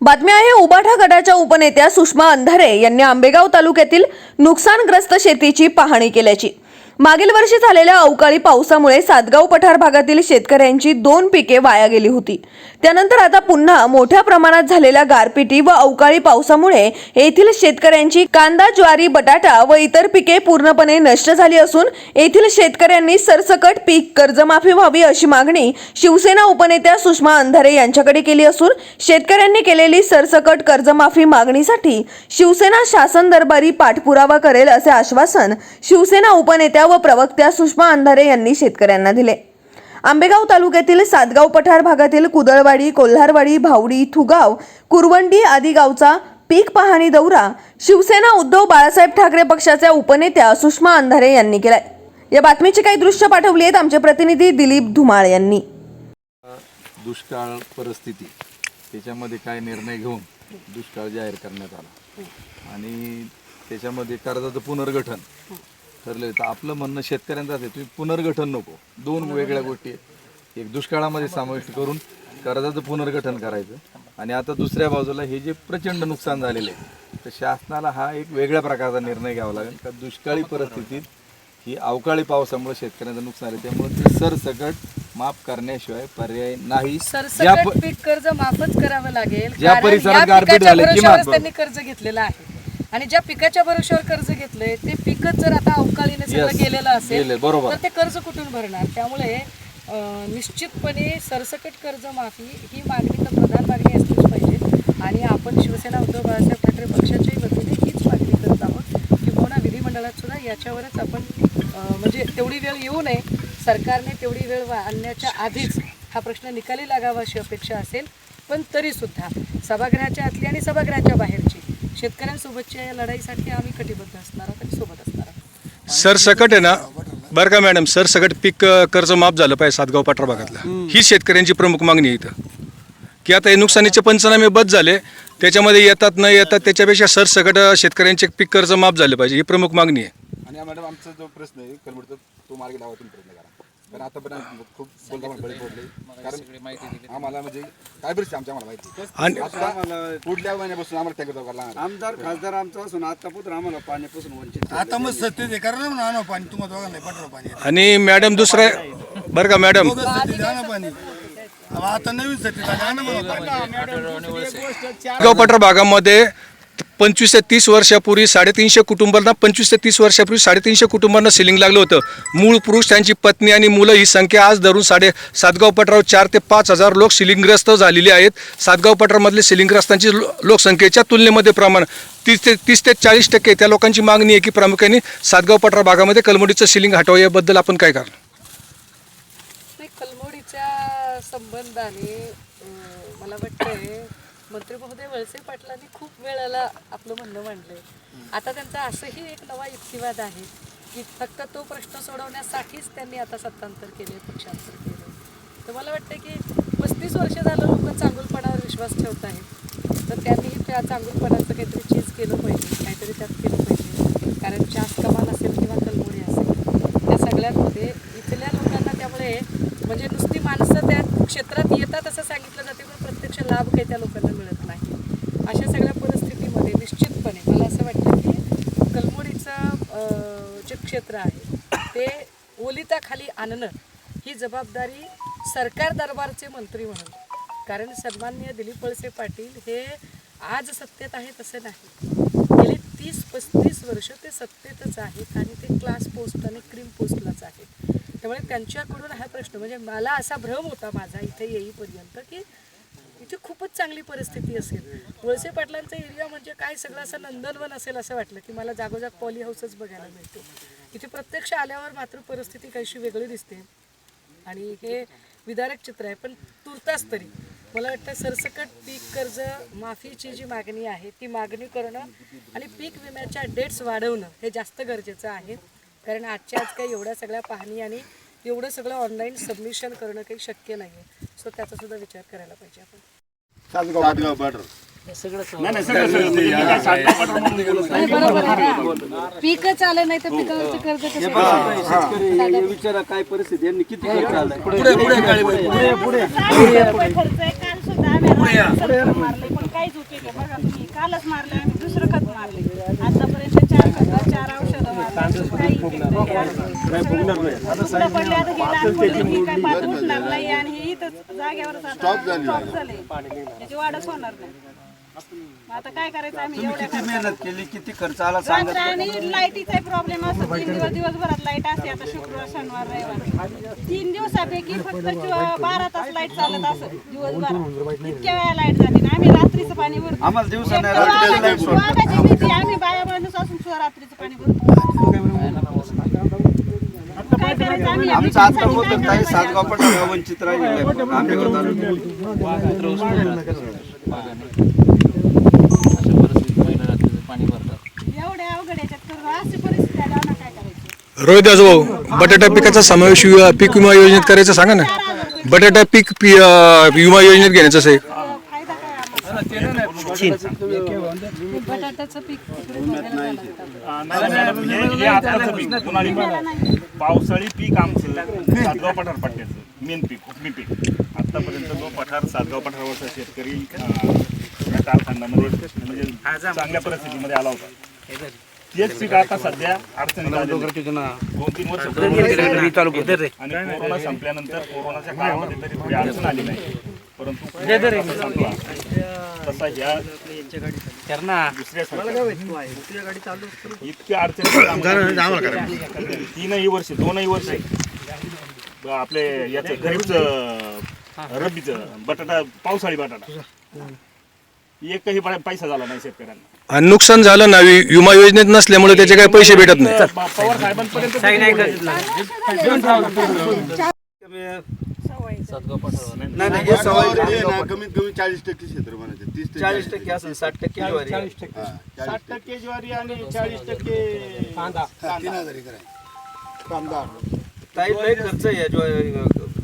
बातमी आहे उबाठा गटाच्या उपनेत्या सुषमा अंधारे यांनी आंबेगाव तालुक्यातील नुकसानग्रस्त शेतीची पाहणी केल्याची. मागील वर्षी झालेल्या अवकाळी पावसामुळे सातगाव पठार भागातील शेतकऱ्यांची दोन पिके वाया गेली होती. त्यानंतर आता पुन्हा मोठ्या प्रमाणात झालेल्या गारपिटी व अवकाळी पावसामुळे येथील शेतकऱ्यांची कांदा ज्वारी बटाटा व इतर पिके पूर्णपणे नष्ट झाली असून येथील शेतकऱ्यांनी सरसकट पीक कर्जमाफी व्हावी अशी मागणी शिवसेना उपनेत्या सुषमा अंधारे यांच्याकडे केली असून शेतकऱ्यांनी केलेली सरसकट कर्जमाफी मागणीसाठी शिवसेना शासन दरबारी पाठपुरावा करेल असे आश्वासन शिवसेना उपनेत्या व प्रवक्त्या सुषमा अंधारे यांनी शेतकऱ्यांना दिले. आंबेगाव तालुक्यातील सातगाव पठार भागातील कुदळवाडी कोल्हारवाडी भावडी थुगाव कुरवंडी आदी गावचा पीक पाहणी दौरा शिवसेना उद्धव बाळासाहेब ठाकरे पक्षाच्या उपनेत्या सुषमा अंधारे यांनी केलाय. या बातमीची काही दृश्य पाठवली आहेत आमचे प्रतिनिधी दिलीप धुमाळ यांनी. दुष्काळ परिस्थिती त्याच्यामध्ये काय निर्णय घेऊन दुष्काळ जाहीर करण्यात आला. आणि त्याच्यामध्ये कर्जाचं पुनर्गठन ठरले तर आपलं म्हणणं शेतकऱ्यांचं आहे तुम्ही पुनर्गठन नको. दोन वेगळ्या गोष्टी आहेत. एक दुष्काळामध्ये समाविष्ट करून कर्जाचं पुनर्गठन करायचं. आणि आता दुसऱ्या बाजूला हे जे प्रचंड नुकसान झालेले आहे तर शासनाला हा एक वेगळ्या प्रकारचा निर्णय घ्यावा लागेल. का दुष्काळी परिस्थितीत ही अवकाळी पावसामुळे शेतकऱ्यांचं नुकसान आहे. त्यामुळे ते सरसकट माफ करण्याशिवाय पर्याय नाही. सरसकट पीक कर्ज माफच करावं लागेल. ज्या परिसरात गारपीट झाली, किमान. त्यांनी कर्ज घेतलेलं आहे. आणि ज्या पिकाच्या भरोश्यावर कर्ज घेतलंय ते पिकच जर आता अवकाळीने सगळं Yes. गेलेलं गेले, असेल बरोबर. तर ते कर्ज कुठून भरणार त्यामुळे अं, निश्चितपणे सरसकट कर्ज माफी ही मागणी तर प्रधान मागणी असलीच पाहिजे आणि आपण शिवसेना उद्धव बाळासाहेब ठाकरे पक्षाच्याही वतीने हीच मागणी करत आहोत की पुन्हा विधिमंडळात सुद्धा याच्यावरच आपण अं, म्हणजे तेवढी वेळ येऊ नये सरकारने तेवढी वेळ वा- आणण्याच्या आधीच हा प्रश्न निकाली लागावा अशी अपेक्षा असेल पण तरीसुद्धा सभागृहाच्या आतली आणि सभागृहाच्या बाहेरची शेतकऱ्यांसोबतच्या या लढाईसाठी आम्ही कटिबद्ध असणार आहोत आणि सोबत असणार आहोत. सरसकट आहे ना? बरं का मॅडम? सरसकट पीक कर्ज माफ झालं पाहिजे सातगाव पठार भागातला. ही शेतकऱ्यांची प्रमुख मागणी आहे इथं. की आता हे नुकसानीचे पंचनामे बद झाले त्याच्यामध्ये येतात न येतात त्याच्यापेक्षा सरसकट शेतकऱ्यांचे पीक कर्ज माफ झाले पाहिजे ही प्रमुख मागणी आहे. आणि हा मॅडम आमचा जो प्रश्न आहे तो मार्गी लावा तुम्ही कारण आतापर्यंत खूप बोलता पण बळी पडले. कारण आम्हाला म्हणजे काय परिस्थिती आमच्या आम्हाला माहिती? आणि आता पुढल्या महिन्यापासून आम्हाला टँकर करायला लागणार आमदार खासदार आमचा असून आता पुत्र आम्हाला पाण्यापासून वंचित आता मग सत्य ते करा ना आणा पाणी. तुम्हाला दोघांना पटवा पाणी आणि मॅडम दुसरं बरं का मॅडम पाणी. अहो, आता नवीन सत्य झाले पाणी. पठार भागामध्ये पंचवीस ते तीस वर्षापूर्वी साडेतीनशे कुटुंबांना पंचवीस ते तीस वर्षापूर्वी साडेतीनशे कुटुंबांना सिलिंग लागलं होतं. मूळ पुरुष त्यांची पत्नी आणि मुलं ही संख्या आज धरून साडे सातगाव पठारावर चार ते पाच हजार लोक सिलिंगग्रस्त झालेले आहेत. सातगाव पठारामधले सिलिंगग्रस्तांची लोकसंख्येच्या तुलनेमध्ये प्रमाण तीस ते तीस ते चाळीस टक्के. त्या लोकांची मागणी आहे की प्रामुख्याने सातगाव पठार भागामध्ये कलमोडीचं सिलिंग हटवा याबद्दल आपण काय करणार? कलमोडीच्या संबंधाने मला वाटतंय मंत्री महोदय वळसे पाटलांनी खूप वेळेला आपलं म्हणणं मांडलंय. आता त्यांचा असंही एक नवा युक्तिवाद आहे की फक्त तो प्रश्न सोडवण्यासाठीच त्यांनी आता सत्तांतर केले पक्षांतर केले. तर मला वाटतं की पस्तीस वर्ष झालं लोक चांगुलपणावर विश्वास ठेवत आहेत. तर त्यांनी त्या चांगुलपणाचं काहीतरी चीज केलं पाहिजे काहीतरी त्यात केलं पाहिजे. कारण चास कमाल असेल किंवा कलमोडी असेल त्या सगळ्यांमध्ये इथल्या लोकांना त्यामुळे म्हणजे नुसती माणसं त्या क्षेत्रात येतात असं सांगितलं लाभ काही त्या लोकांना मिळत नाही. अशा सगळ्या परिस्थितीमध्ये निश्चितपणे मला असं वाटतं की कलमोडीचं जे क्षेत्र आहे ते ओलिताखाली आणणं ही जबाबदारी सरकार दरबारचे मंत्री म्हणून कारण सन्माननीय दिलीप वळसे पाटील हे आज सत्तेत आहेत असं नाही. गेले तीस पस्तीस वर्ष ते सत्तेतच आहेत आणि ते क्लास पोस्ट आणि क्रीम पोस्टलाच आहेत. त्यामुळे त्यांच्याकडून हा प्रश्न म्हणजे मला असा भ्रम होता माझा इथे येईपर्यंत की त्यांची खूपच चांगली परिस्थिती असेल. वळसे पाटलांचा एरिया म्हणजे काय? सगळं असं नंदनवन असेल असं वाटलं की मला जागोजाग पॉली हाऊसच बघायला मिळते. इथे प्रत्यक्ष आल्यावर मात्र परिस्थिती काहीशी वेगळी दिसते. आणि हे विदारक चित्र आहे पण तुर्तास तरी. मला वाटतं सरसकट पीक कर्ज माफीची जी मागणी आहे ती मागणी करणं आणि पीक विम्याच्या डेट्स वाढवणं हे जास्त गरजेचं आहे. कारण आजच्या आज काही एवढ्या सगळ्या पाहणी आणि एवढं सगळं ऑनलाईन सबमिशन करणं काही शक्य नाही आहे सो त्याचासुद्धा विचार करायला पाहिजे आपण. सातगाव बॉर्डर पीकच आलं नाही तर पिकावरचं कर्ज कसं विचारा काय परिस्थिती यांनी किती खर्च आलाय. पुढे पुढे काळी बाई, पुढे. पुढे खर्च आहे. काल सुद्धा आम्ही रात्री खत मारले पण काहीच उपयोग आहे बघा तुम्ही कालच मारले आम्ही दुसरं खत मारले. आतापर्यंत चार खत चार औषधं मारली काही उपयोग नाही. आता उठणार नाही आणि हे आता स्टॉप झाले. त्याची वाढच होणार नाही. आता काय करायचं आम्ही एवढ्या किती मेहनत केली किती खर्च आला सांगा रात्र आणि लाईटीचा प्रॉब्लेम असतो. तीन दिवस दिवसभरात लाइट असते. आता शुक्रवार शनिवार रविवार. तीन दिवसापैकी फक्त बारा तास लाइट चालत असत दिवसभर इतक्या वेळा लाइट जाते ना. आम्ही रात्रीचं पाणी भरतो. आम्हाला दिवसा नाही रात्री लाइट वाघाची भीती आम्ही बाया माणूस असून सुद्धा रात्रीचं पाणी भरतो. काय करायचं आम्ही? या आमचं आता भीतीसाठी होतं काय काही करायचं? सातगाव पण वंचित राहिले आंबेगाव तालुक्यात एवढ्या अवघड याच्यात तर अशी परिस्थिती आली आम्हाला काय करायचं रोहिदास भाऊ बटाटा पिकाचा समावेश पीक विमा योजनेत करायचं सांगा ना. बटाटा पीक पी- अं, विमा योजनेत घेण्याचं असं आहे बटाट्याचं पीक तिकडे बघायला जायला पावसाळी पीक आमचं सातगाव पठार पट्ट्याचं मेन पीक हुकमी पीक. आतापर्यंत जो पठार सातगाव पठारावरचा शेतकरी अं, या कालखंडामध्ये म्हणजे चांगल्या परिस्थितीमध्ये आला होता. तेच पीक आता सध्या अडचणीत आलेलं. आहे. दोन तीन वर्ष आणि कोरोना संपल्यानंतर कोरोनाच्या काळामध्ये तरी थोडी अडचण आली नाही. परंतु कोरोना जसा संपला. तसा ह्या दुसऱ्या इतक्या अडचणी तीनही वर्ष दोनही वर्ष. आपले याचं गरीबचं रब्बीचं बटाटा पावसाळी बटाटा. एकही पैसा झाला नाही शेतकऱ्यांना. आणि नुकसान झालं ना वि- विमा योजनेत नसल्यामुळे त्याचे काही पैसे भेटत नाही. प- पवार साहेबांपर्यंत नाही नाही. हे सवय कमीत कमी चाळीस टक्के क्षेत्र म्हणायचे तीस ते चाळीस टक्के असेल साठ टक्के ज्वारी आहे. साठ टक्के. ज्वारी आणि चाळीस टक्के कांदा. तीन हजार एकर आहे. कांदा. ताई लय खर्च आहे या ज्वारी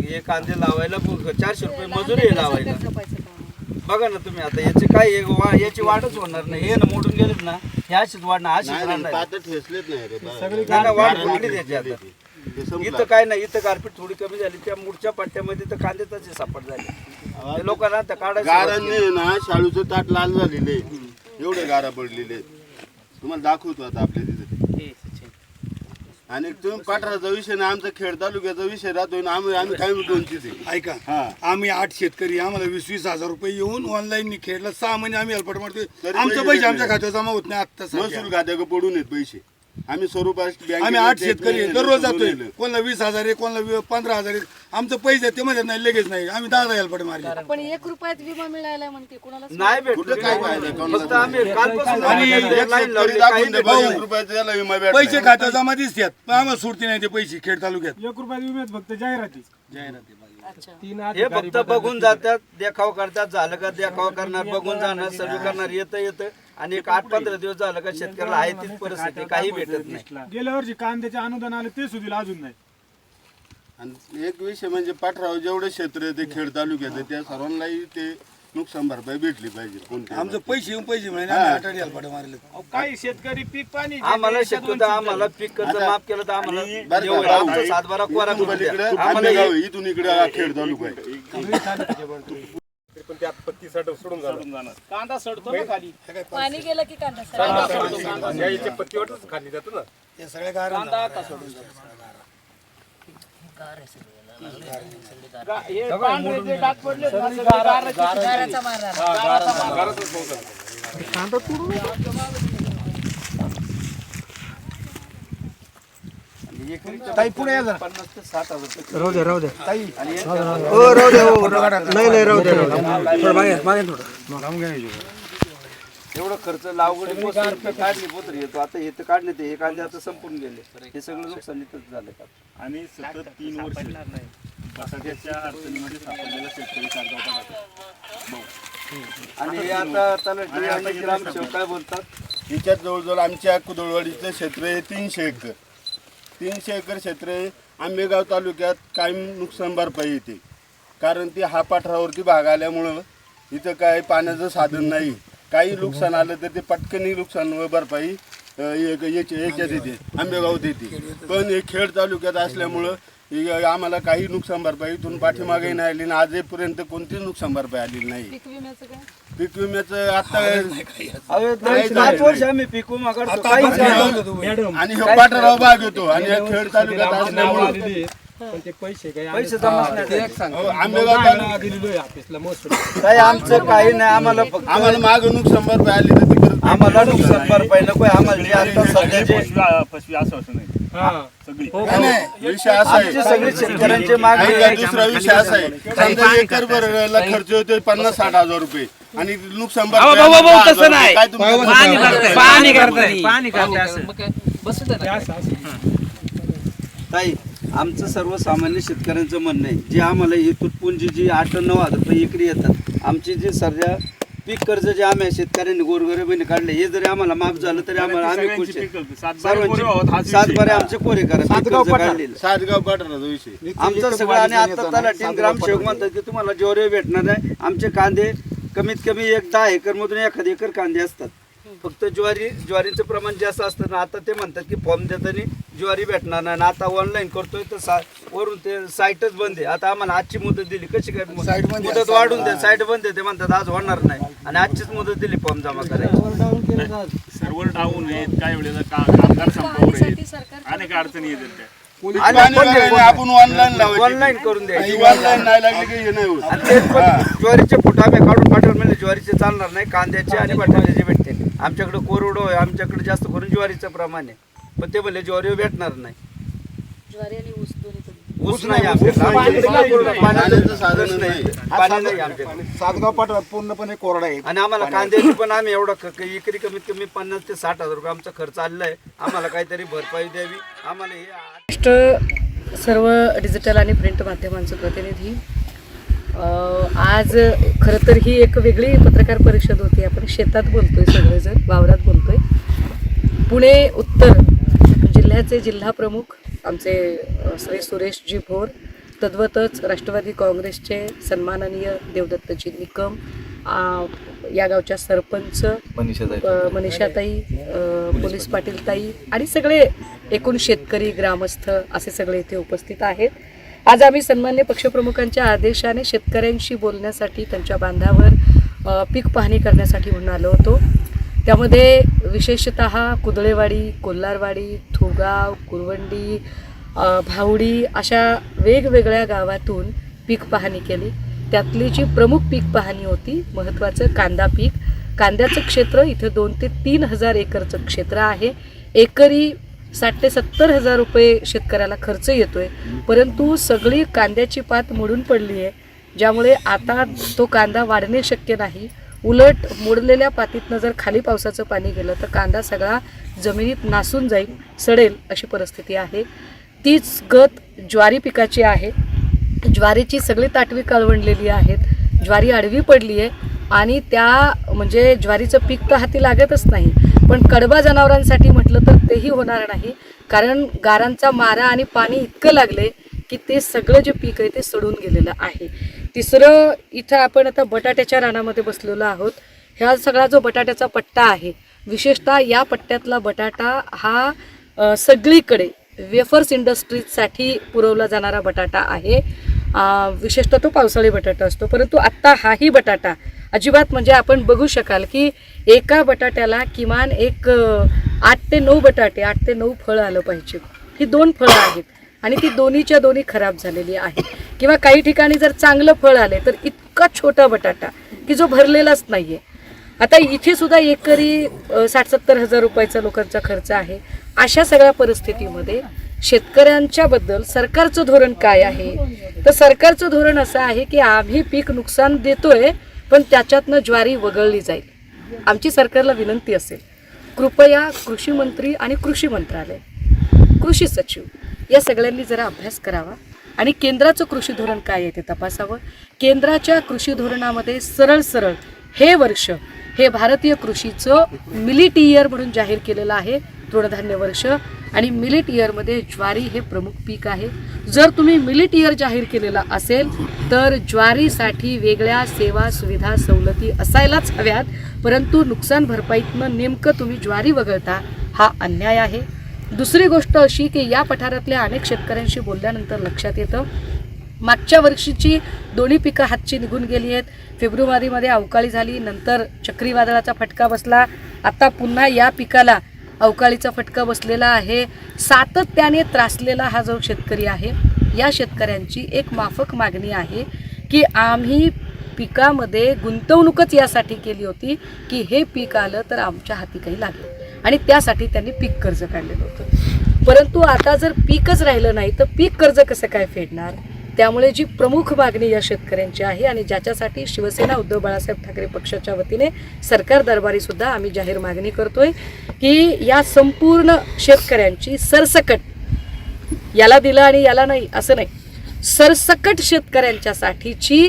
हे कांदे लावायला चारशे रुपये मजुरी आहे लावायला. बघा ना तुम्ही आता याचे काय आहे, वा- याची वाढच होणार नाही. हे ना मोडून गेलेत ना हे अशीच वाढणार अशीच राहणार. ठेसलेच नाही रे बा. नाही, नाही, वाढ त्याची आता? ते संपलं. इथं काय नाही इथं गारपीट थोडी कमी झाली. त्या मुडच्या पट्ट्यामध्ये तर कांदे तसे सापड झाले. ते लोकांना त्या काढायचं गारांनी ना शाळूचं ताट लाल झालेले. एवढे गारा पडलेले. तुम्हाला दाखवतो आता आपल्या तिथे. आणि तुम्ही पाठराचा विषय ना आमचा खेड तालुक्याचा विषय राहतोय ना आम्ही आम्ही काय दोनचीच आहे ऐका. आम्ही आठ शेतकरी आम्हाला वीस वीस हजार रुपये येऊन ऑनलाईन खेळला सहा महिने आम्ही हेल्पट मारतोय आमचे पैसे आमच्या. खात्यात जमा होत नाही आत्ता. महसूल खात्याकडे पडून आहेत पैसे आम्ही स्वरूप आम्ही आठ शेतकरी आहे. दररोज जातोय. कोणाला वीस हजार आहे कोणाला पंधरा हजार आहे आमचं पैसे ते मध्ये नाही लगेच नाही. आम्ही दहा दहा हेल्पट मारले. पण एक रुपयात विमा मिळायला म्हणते कुणाला नाही भेटलं. काय? फक्त आम्ही कालपासून आणि एक लावली, काही नाही. पैसे खात्यात जमा दिसतात पण आम्हाला सुटते नाही ते पैसे खेड तालुक्यात एक रुपयात विम्यात फक्त जाहिराती. हे फक्त बघून जातात देखाव करतात झालं का देखाव करणार बघून जाणार सर्व करणार येतं येतं. आणि एक आठ पंधरा दिवस झालं का शेतकऱ्याला आहे तीच परिस्थिती काही भेटत नाही. गेल्या वर्षी कांद्याचे अनुदान आले ते सुद्धा अजून नाही. आणि एक विषय म्हणजे पाठराव जेवढे क्षेत्र आहे ते खेड तालुक्यात आहे, त्या सर्वांनाही ते नुकसान भरपाई भेटली पाहिजे कोणत्या आमचं पैसे येऊन पैसे मिळाले आम्ही आठ आठ हेल्पट मारले. काही शेतकरी पीक पाणी आम्हाला शक्यतो आम्हाला पीक कर्ज माफ केलं तर आम्हाला बरं जेवढं का, आमचं भाऊ, सातबारा कोरा इथून करून द्या. पलीकडे आम्हाला आंबेगाव हे- आहे, इथून इकडे खेड तालुका आहे. कांदा सडतो ना खाली. पाणी गेलं की कांदा डाग पडले ना, सगळे. ताई पुढे या जरा. पन्नास ते साठ हजार रुपये. राहू दे राहू दे. ताई आणि हो. राहू दे हो नाही नाही राहू दे थोडं मागे मागे थोडं. एवढं खर्च लावगडी पोचून काढली पोत्र येतो. आता हे तर काढले ते हे कांदे आता संपून गेले. हे सगळं नुकसान इथंच झालं का? आणि सतत तीन वर्ष. अडचणीमध्ये सापडलेला शेतकरी आणि हे आता तलाठी आणि ग्रामसेवक काय बोलतात? तिच्यात जवळजवळ आमच्या कुदळवाडीचं क्षेत्र आहे तीनशे एकर. तीनशे एकर क्षेत्र आहे. आंबेगाव तालुक्यात कायम नुकसान भरपाई येते. कारण ती हा पाठरावरती भाग आल्यामुळं इथं काय पाण्याचं साधन नाही. काही नुकसान आलं तर ते पटकनी नुकसान व भरपाई अं, एक- याच्या याच्यात येते आंबेगावात येते पण हे खेड तालुक्यात असल्यामुळं आम्हाला काही नुकसान भरपाई इथून पाठीमागे नाही आली आणि आजपर्यंत कोणतीच नुकसान भरपाई आलेली नाही. पीक विम्याचं काय? पीक विम्याचं आता अहो, दोन- पाच वर्ष आम्ही पीक विमा काढतो काहीच नाही. आणि हे पाठराव भाग येतो आणि हे खेड तालुक्यात असल्यामुळे पैसे जमा नाही. हो, आंबेगाव तालुक्यात काही आमचं काही नाही आम्हाला फक्त आम्हाला माग नुकसान भरपाई आली तर ती परत आम्हाला नुकसान भरपाई नको आम्हाला जे आता सगळी. नाही, नाही, विषय असा आमचे आहे सगळे शेतकऱ्यांचे मागणी आणि आहे. दुसरा विषय असा आहे. समजा एकर भरायला खर्च होतोय पन्नास साठ हजार रुपये. आणि नुकसान भरपाई दहा हजार रुपये. काय तुम्ही पाणी करताय. पाणी करताय. ताई आमचं सर्वसामान्य शेतकऱ्यांचं म्हणणं आहे जे आम्हाला ही तुटपुंजी जी आठ नऊ हजार रुपये एकरी येतात. आमची जी सध्या पीक कर्ज जे आम्ही शेतकऱ्यांनी गोरगरिबांनी काढले हे जरी आम्हाला माफ झालं तरी आम्हाला आम्ही खुश आहे. सर्वांची. सात बरे आमचे कोरे करा पीक कर्ज काढलेलं सातगाव विषय आमचं सगळं आणि आता तलाठी ग्रामसेवक म्हणतात की तुम्हाला जोरे भेटणार नाही. आमचे कांदे कमीत कमी एक दहा एकर मधून एखाद एकर कांदे असतात. फक्त ज्वारी ज्वारीचं प्रमाण जास्त असतं ना आता ते म्हणतात की फॉर्म देताना ज्वारी भेटणार नाही. आणि आता ऑनलाईन करतोय तर सा वरून ते साईटच बंद आहे. आता आम्हाला आजची मुदत दिली. कशी काय मुदत? वाढून दे साईट बंद आहे. ते म्हणतात आज होणार नाही. आणि आजचीच मुदत दिली फॉर्म जमा करायची. सर्व्हर डाऊन आहेत. काही वेळेला का कामगार संपावर आहेत. अनेक अडचणी येतात त्या. आणि पाणी पण भरायला आपण ऑनलाईन लावायची. ऑनलाईन करून द्यायची. ऑनलाईन नाही लागली की हे नाही होत. आणि ते पण ज्वारीचे फुट आम्ही काढून पाठवलं म्हणजे ज्वारीचे चालणार नाही. कांद्याचे आणि बटाट्याचे भेटते आमच्याकडे कोरडो आहे. आमच्याकडे जास्त करून ज्वारीचं प्रमाण आहे. पण ते म्हणले ज्वारी भेटणार नाही. ज्वारी आणि ऊस दोन्ही पण ऊस नाही आमच्याकडे. पाण्याचं साधन. पाणी नाही. आमच्याकडे. सातगाव पूर्णपणे कोरडा आहे. आणि आम्हाला कांद्याची पण आम्ही एवढा क- क- एकरी कमीत कमी पन्नास ते साठ हजार रुपये आमचा खर्च आलेला आहे. आम्हाला काहीतरी भरपाई द्यावी. आम्हाला हे महाराष्ट्र सर्व डिजिटल आणि प्रिंट माध्यमांचं प्रतिनिधी अ, आज खरं तर ही एक वेगळी पत्रकार परिषद होती. आपण शेतात बोलतोय सगळेजण वावरात बोलतोय. पुणे उत्तर जिल्ह्याचे जिल्हा प्रमुख आमचे श्री सुरेशजी भोर तद्वतच राष्ट्रवादी काँग्रेसचे सन्माननीय देवदत्तजी निकम या गावच्या सरपंच मनीषाताई पोलीस पाटील. ताई आणि सगळे एकूण शेतकरी ग्रामस्थ असे सगळे इथे उपस्थित आहेत. आज आम्ही सन्मान्य पक्षप्रमुखांच्या आदेशाने शेतकऱ्यांशी बोलण्यासाठी त्यांच्या बांधावर पीक पाहणी करण्यासाठी म्हणून आलो होतो. त्यामध्ये विशेषत कुदळेवाडी कोल्हारवाडी थोगाव कुरवंडी भावडी अशा वेगवेगळ्या गावातून पीक पाहणी केली. त्यातली जी प्रमुख पीक पाहणी होती महत्त्वाचं कांदा पीक. कांद्याचं क्षेत्र इथं दोन ते तीन हजार एकरचं क्षेत्र आहे. एकरी साठ ते सत्तर हजार रुपये शेतकऱ्याला खर्च येतोय. परंतु सगळी कांद्याची पात मोडून पडली आहे ज्यामुळे आता तो कांदा वाढणे शक्य नाही. उलट मोडलेल्या पातीतनं जर खाली पावसाचं पाणी गेलं तर कांदा सगळा जमिनीत नासून जाईल सडेल अशी परिस्थिती आहे. तीच गत ज्वारी पिकाची आहे. ज्वारीची सगळी ताटवी काळवंडलेली आहेत. ज्वारी आडवी पडली आहे आणि त्या म्हणजे ज्वारीचं पीक तर हाती लागतच नाही. पण कडबा जनावरांसाठी म्हटलं तर तेही होणार नाही. कारण गारांचा मारा आणि पाणी इतकं लागले की ते सगळं जे पीक आहे ते सडून गेलेलं आहे. तिसरं इथं आपण आता बटाट्याच्या रानामध्ये बसलेलो आहोत. ह्या सगळा जो बटाट्याचा पट्टा आहे विशेषतः या पट्ट्यातला बटाटा हा सगळीकडे वेफर्स इंडस्ट्रीजसाठी पुरवला जाणारा बटाटा आहे. विशेषतः तो पावसाळी बटाटा असतो. परंतु आत्ता हाही बटाटा अजिबात म्हणजे आपण बघू शकाल की एका बटाट्याला किमान एक आठ ते नऊ बटाटे आठ ते नऊ फळं आलं पाहिजे. ही दोन फळं आहेत. आणि ती दोन्हीच्या दोन्ही खराब झालेली आहे. किंवा काही ठिकाणी जर चांगलं फळ आले तर इतका छोटा बटाटा की जो भरलेलाच नाही आहे आता इथे सुद्धा एकरी साठ सत्तर हजार रुपयाचा लोकांचा खर्च आहे. अशा सगळ्या परिस्थितीमध्ये शेतकऱ्यांच्या बद्दल सरकारचं धोरण काय आहे? तर सरकारचं धोरण असं आहे की आम्ही पीक नुकसान देतोय पण त्याच्यातनं ज्वारी वगळली जाईल. आमची सरकारला विनंती असेल. कृपया कृषी मंत्री आणि कृषी मंत्रालय कृषी सचिव या सगळ्यांनी जरा अभ्यास करावा. आणि केंद्राचं कृषी धोरण काय आहे ते तपासावं. केंद्राच्या कृषी धोरणामध्ये सरळ सरळ हे वर्ष हे भारतीय कृषीचं मिलिट इयर म्हणून जाहीर केलेलं आहे तृणधान्य वर्ष. आणि मिलिट इयरमध्ये ज्वारी हे प्रमुख पीक आहे. जर तुम्ही मिलिट इयर जाहीर केलेला असेल तर ज्वारीसाठी वेगळ्या सेवा सुविधा सवलती असायलाच हव्यात. परंतु नुकसान भरपाईतनं नेमकं तुम्ही ज्वारी वगळता हा अन्याय आहे. दुसरी गोष्ट अशी की या पठारातल्या अनेक शेतकऱ्यांशी बोलल्यानंतर लक्षात येतं मागच्या वर्षीची दोन्ही पिकं हातची निघून गेली आहेत. फेब्रुवारीमध्ये अवकाळी झाली नंतर चक्रीवादळाचा फटका बसला. आता पुन्हा या पिकाला अवकाळीचा फटका बसलेला आहे. सातत्याने त्रासलेला हा जो शेतकरी आहे या शेतकऱ्यांची एक माफक मागणी आहे की आम्ही पिकामध्ये गुंतवणूकच यासाठी केली होती की हे पीक आलं तर आमच्या हाती काही लागेल. आणि त्यासाठी त्यांनी पीक कर्ज काढलेलं होतं. परंतु आता जर पीकच राहिलं नाही तर पीक कर्ज कसं काय फेडणार? त्यामुळे जी प्रमुख मागणी या शेतकऱ्यांची आहे आणि ज्याच्यासाठी शिवसेना उद्धव बाळासाहेब ठाकरे पक्षाच्या वतीने सरकार दरबारी सुद्धा आम्ही जाहीर मागणी करतोय की या संपूर्ण शेतकऱ्यांची सरसकट याला दिलं आणि याला नाही असं नाही. सरसकट शेतकऱ्यांच्यासाठीची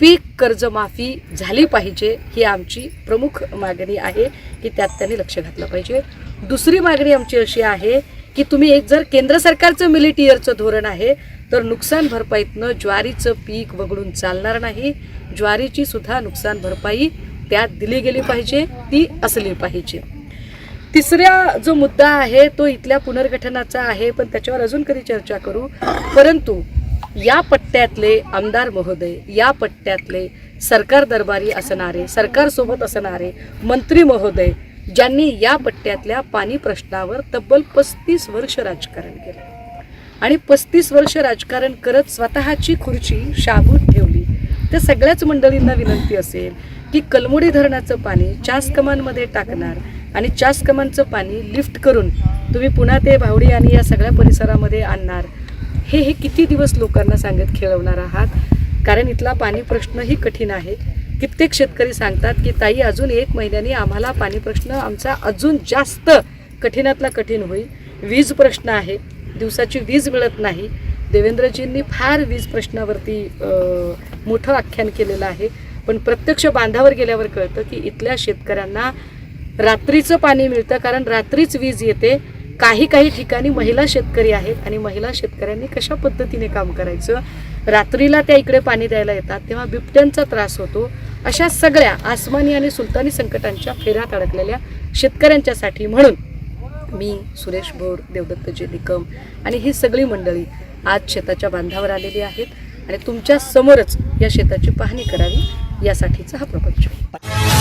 पीक कर्जमाफी झाली पाहिजे ही आमची प्रमुख मागणी आहे. की त्यात त्यांनी लक्ष घातलं पाहिजे. दुसरी मागणी आमची अशी आहे की तुम्ही एक जर केंद्र सरकारचं मिलिटियरचं धोरण आहे तर नुकसान भरपाईतनं ज्वारीचं पीक वगळून चालणार नाही. ज्वारीची सुद्धा नुकसान भरपाई त्यात दिली गेली पाहिजे ती असली पाहिजे. तिसऱ्या जो मुद्दा आहे तो इथल्या पुनर्गठनाचा आहे पण त्याच्यावर अजून कधी चर्चा करू. परंतु या पट्ट्यातले आमदार महोदय या पट्ट्यातले सरकार दरबारी असणारे सरकारसोबत असणारे मंत्री महोदय ज्यांनी या पट्ट्यातल्या पाणी प्रश्नावर तब्बल पस्तीस वर्ष राजकारण केलं. आणि पस्तीस वर्ष राजकारण करत स्वतःची खुर्ची शाबूत ठेवली. त्या सगळ्याच मंडळींना विनंती असेल की कलमुडी धरणाचं पाणी चास कमानमध्ये टाकणार आणि चास कमानचं पाणी लिफ्ट करून तुम्ही पुन्हा ते भावडी आणि या सगळ्या परिसरामध्ये आणणार. हे हे किती दिवस लोकांना सांगत खेळवणार आहात? कारण इथला पाणी प्रश्नही कठीण आहे. कित्येक शेतकरी सांगतात की ताई अजून एक महिन्याने आम्हाला पाणी प्रश्न आमचा अजून जास्त कठीणातला कठीण होईल. वीज प्रश्न आहे. दिवसाची वीज मिळत नाही. देवेंद्रजींनी फार वीज प्रश्नावरती मोठं आख्यान केलेलं आहे. पण प्रत्यक्ष बांधावर गेल्यावर कळतं की इथल्या शेतकऱ्यांना रात्रीचं पाणी मिळतं कारण रात्रीच वीज येते. काही काही ठिकाणी महिला शेतकरी आहेत आणि महिला शेतकऱ्यांनी कशा पद्धतीने काम करायचं? रात्रीला त्या इकडे पाणी द्यायला येतात तेव्हा बिबट्यांचा त्रास होतो. अशा सगळ्या आसमानी आणि सुलतानी संकटांच्या फेऱ्यात अडकलेल्या शेतकऱ्यांच्यासाठी म्हणून मी सुरेश भोर देवदत्तजी निकम आणि ही सगळी मंडळी आज शेताच्या बांधावर आलेली आहेत आणि तुमच्या समोरच या शेताची पाहणी करावी यासाठीचा हा प्रपंच.